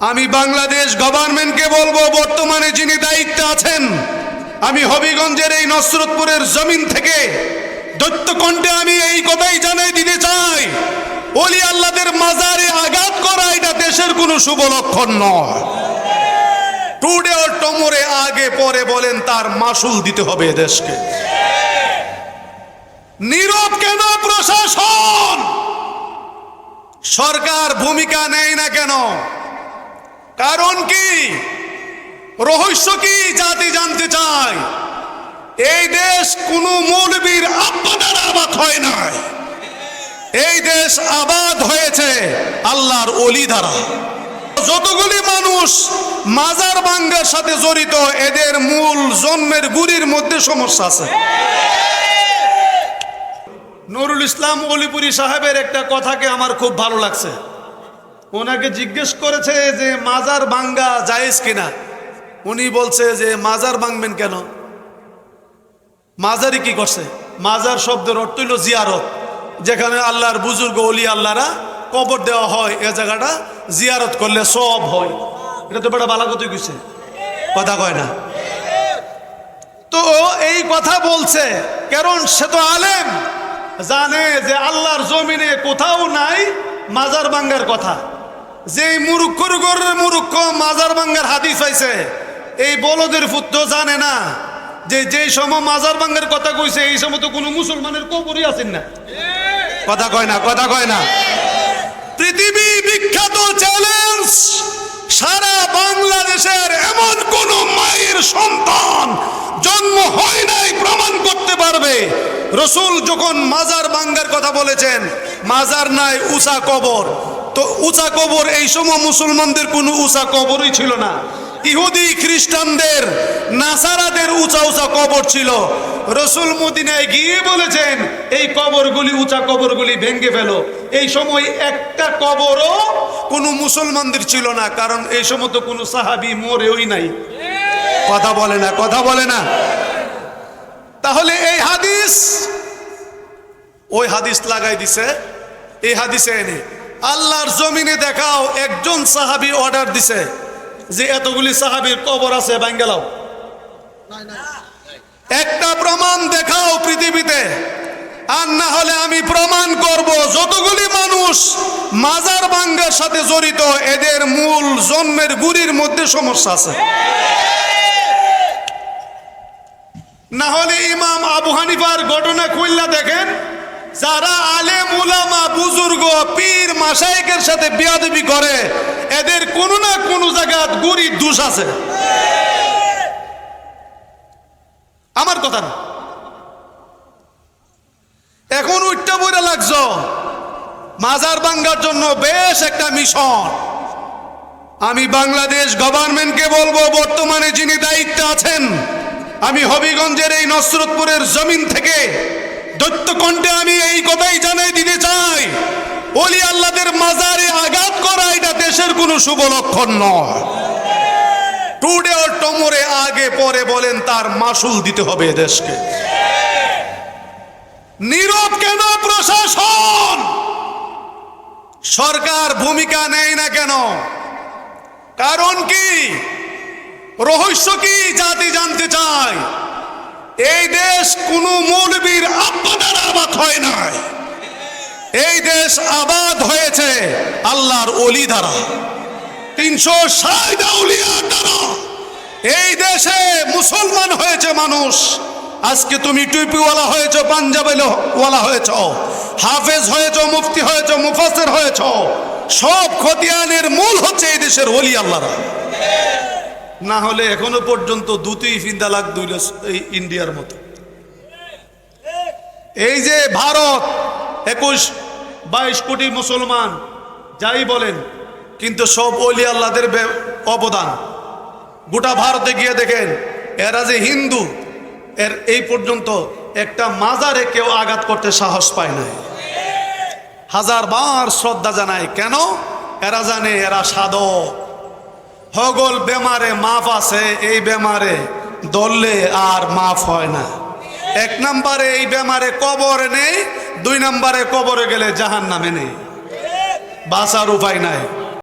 আমি বাংলাদেশ গভর্নমেন্টকে বলব, বর্তমানে যিনি দায়িত্বে আছেন, আমি হবিগঞ্জের এই নসরতপুরের জমিন থেকে দৈত্যকণ্ঠে আমি এই কথাই জানাই দিতে চাই। অলি আল্লাদের মাজারে আঘাত করা এটা দেশের কোনো শুভ লক্ষণ নয়। টুডে ও টমরে আগে পরে বলেন, তার মাসুল দিতে হবে দেশকে নীরব কেন প্রশাসন? সরকার ভূমিকা নেয় না কেন? কারণ কি? রহস্য কি জাতি জানতে চায়? এই দেশ কোনো মৌলবীর আব্বা দ্বারা আবাদ হয় নাই। এই দেশ আবাদ হয়েছে আল্লাহর অলি দ্বারা। যতগুলি মানুষ মাজার বাঙ্গার সাথে জড়িত, এদের মূল জন্মের গুড়ির মধ্যে সমস্যা আছে। নুরুল ইসলাম অলিপুরি সাহেবের একটা কথাকে আমার খুব ভালো লাগছে। ওনাকে জিজ্ঞেস করেছে যে, মাজার ভাঙ্গা জায়েজ কিনা? উনি বলছে যে, মাজার ভাঙবেন কেন? মাজারি কি করছে? মাজার শব্দের অর্থ হইল জিয়ারত, যেখানে আল্লাহর বুজুর্গ অলি আল্লাহরা কবর দেওয়া হয়, এ জায়গাটা জিয়ারত করলে সব হয়। এটা তো বেটা বালাগত গেছে। কথা কয় না। তো এই কথা বলছে, কারণ সে তো আলেম, জানে যে আল্লাহর জমিনে কোথাও নাই মাজার বাঙ্গার কথা। যে মুরুক্ষর গরের মুরুক্ষ মাজার বাঙ্গার হাদিস পাইছে এই বলদের পুত্র জানে না যে যেই সময় মাজার বাঙ্গার কথা কইছে, এই সময় তো কোনো মুসলমানের কবরই আছেন না। কথা কয় না, কথা কয় না। পৃথিবী বিখ্যাত চ্যালেঞ্জ সারা বাংলাদেশের এমন কোন মায়ের সন্তান জন্ম হয় নাই, প্রমাণ করতে পারবে। রসুল যখন মাজার বাঙ্গার কথা বলেছেন, মাজার নাই উষা কবর তো উঁচা কবর, এই সময় মুসলমানদের কোনো উঁচা কবরই ছিল না। ইহুদি, খ্রিস্টানদের, নাসারাদের উঁচা উঁচা কবর ছিল। রসুল মদিনায় গিয়ে বলেছেন, এই কবরগুলি উঁচা কবরগুলি ভেঙ্গে ফেলো। এই সময় একটা কবরও কোনো মুসলমানদের ছিল না, কারণ এই সময় তো কোনো সাহাবি মরেওই নাই। কথা বলে না, কথা বলে না। তাহলে এই হাদিস, ওই হাদিস লাগাই দিছে। এই হাদিসে এনে আল্লাহর জমিনে দেখাও, একজন সাহাবি অর্ডার দিছে যে এতগুলি সাহাবির কবর আছে বাঙ্গালাও একটা প্রমাণ দেখাও পৃথিবীতে, আর না হলে আমি প্রমাণ করব, যতগুলি মানুষ মাজার বাঙ্গার সাথে জড়িত, এদের মূল জন্মের গুড়ির মধ্যে সমস্যা আছে। না হলে ইমাম আবু হানিফার ঘটনা খুললা দেখেন যারা আলেম, উলামা, বুজুর্গ, পীর মাসায়েকের সাথে বিয়াদবি করে, এদের কোনো না কোনো জায়গাত গুড়ি, দোষ আছে। আমার কথা না। এখন উঠতে বইরা লাগছ, মাজার ভাঙ্গার জন্য বেশ একটা মিশন। আমি বাংলাদেশ গভর্নমেন্টকে বলব, বর্তমানে যিনি দায়িত্বে আছেন, আমি হবিগঞ্জের এই নসরতপুরের জমিন থেকে দৈত্যকণ্ঠে আমি এই কথাই জানাই দিতে চাই। অলি আল্লাদের মাজারে আঘাত করা এটা দেশের কোনো শুভ লক্ষণ নয়। টুডে ও টমরে আগে পরে বলেন তার মাসুল দিতে হবে দেশকে নীরব কেন প্রশাসন? সরকার ভূমিকা নেয় না কেন? কারণ কি? রহস্য কি জাতি জানতে চায়? এই দেশ কোনো মৌলবীর আব্বা দ্বারা আবাদ হয় নাই। এই দেশ আবাদ হয়েছে আল্লাহর অলি দ্বারা। তিনশো ষাট দ্বারা। এই দেশে মুসলমান হয়েছে মানুষ। আজকে তুমি টুপিওয়ালা হয়েছ, পাঞ্জাবেওয়ালা হয়েছ, হাফেজ হয়েছ, মুফতি হয়েছ মুফাসের হয়েছ। সব খতিয়ানের মূল হচ্ছে এই দেশের অলি আল্লাহরা। না হলে এখনও পর্যন্ত দুটি ফিন্দা লাখ দুই এই ইন্ডিয়ার মতো। এই যে ভারত, একুশ বাইশ কোটি মুসলমান, যাই বলেন, কিন্তু সব অলি আল্লাদের অবদান। গোটা ভারতে গিয়ে দেখেন, এরা যে হিন্দু, এর এই পর্যন্ত একটা মাজারে কেউ আঘাত করতে সাহস পায় নাই। হাজার বার শ্রদ্ধা জানায়। কেন? এরা জানে এরা সাধক। হগল বেমারে মাফ আছে, এই বেমারে দললে আর মাফ হয় না। এক নম্বরে এই বেমারে কবরে নেই, দুই নম্বরে কবরে গেলে জাহান নামে নেই। বাঁচার উপায় নাই।